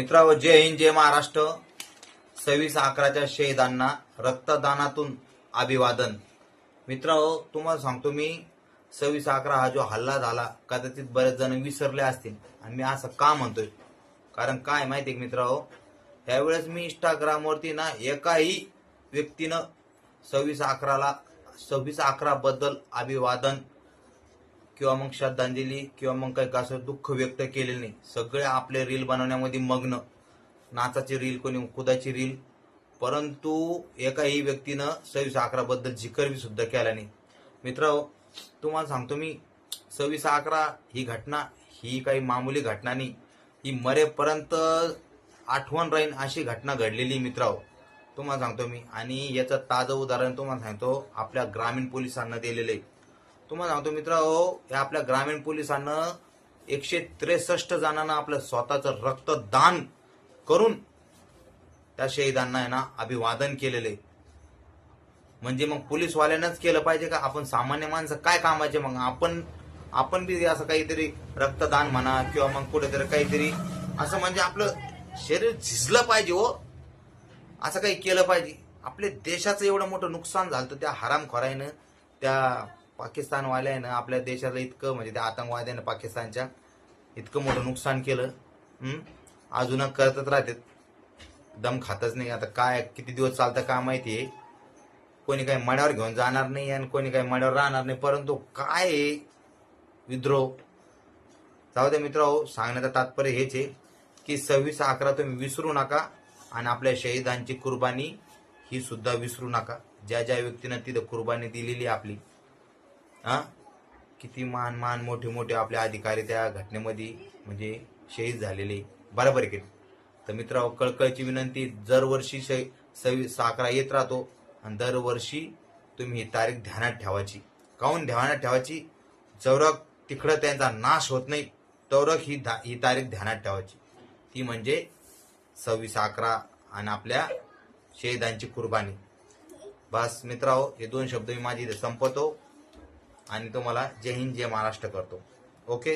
मित्रांनो जय हिंद जय महाराष्ट्र. सव्वीस अकराच्या शहीदांना रक्तदानातून अभिवादन. मित्रांनो तुम्हाला सांगतो मी सव्वीस अकरा हा जो हल्ला झाला कदाचित बरेच जण विसरले असतील. आणि मी असं का म्हणतोय? कारण काय माहिती आहे मित्रांनो? त्यावेळेस मी इंस्टाग्रामवरती ना एकाही व्यक्तीनं सव्वीस अकराला सव्वीस अकरा बद्दल अभिवादन किंवा मग श्रद्धांजली किंवा मग काही असं दुःख व्यक्त केलेलं नाही. सगळे आपले रील बनवण्यामध्ये मग्न. नाचाची रील कोणी कुदाची रील परंतु एकाही व्यक्तीनं सव्वीस अकराबद्दल जिकर बी सुद्धा केला नाही. मित्र तुम्हाला सांगतो मी सव्वीस अकरा ही घटना ही काही मामूली घटना नाही. ही मरेपर्यंत आठवण राहीन अशी घटना घडलेली मित्राओ तुम्हाला सांगतो मी. आणि याचं ताजं उदाहरण तुम्हाला सांगतो. आपल्या ग्रामीण पोलिसांना दिलेलं आहे. तुम्हाला सांगतो मित्र हो या आपल्या ग्रामीण पोलिसांना एकशे त्रेसष्ट जणांना आपलं स्वतःचं रक्तदान करून त्या शहीदांना आहे ना अभिवादन केलेले. म्हणजे मग पोलीसवाल्यांनाच केलं पाहिजे का? आपण सामान्य माणसं काय कामाचे? मग आपण आपण बी असं काहीतरी रक्तदान म्हणा किंवा मग कुठेतरी काहीतरी असं म्हणजे आपलं शरीर झिजलं पाहिजे हो. असं काही केलं पाहिजे. आपल्या देशाचं एवढं मोठं नुकसान झालं तर त्या हरामखोराईनं त्या पाकिस्तानवाल्यानं आपल्या देशाला इतकं म्हणजे त्या आतंकवाद्यानं पाकिस्तानच्या इतकं मोठं नुकसान केलं अजून करतच राहतात. दम खातच नाही. आता काय किती दिवस चालतं काय माहिती आहे. कोणी काही मड्यावर घेऊन जाणार नाही आणि कोणी काही मड्यावर राहणार नाही. परंतु काय विद्रोह. जाऊ दे मित्र सांगण्याचं तात्पर्य हेच आहे की सव्वीस अकरा तुम्ही विसरू नका आणि आपल्या शहीदांची कुर्बानी ही सुद्धा विसरू नका. ज्या ज्या व्यक्तीनं तिथं कुर्बानी दिलेली आहे आपली हा? किती मान मान मोठे मोठे आपले अधिकारी त्या घटनेमध्ये म्हणजे शहीद झालेले. बरोबर आहे की तर मित्र कळकळची विनंती दरवर्षी शही साकरा येत राहतो आणि दरवर्षी तुम्ही ही तारीख ध्यानात ठेवायची. काहून ध्यानात ठेवायची? जवरक तिकडं त्यांचा नाश होत नाही. तवरक ही धा- ही तारीख ध्यानात ठेवायची. ती म्हणजे सव्वीस अकरा आणि आपल्या शहीदांची कुर्बानी. बस मित्रांनो हे दोन शब्द मी माझी इथे संपवतो. आणि तुम्हाला जय हिंद जय महाराष्ट्र करतो. ओके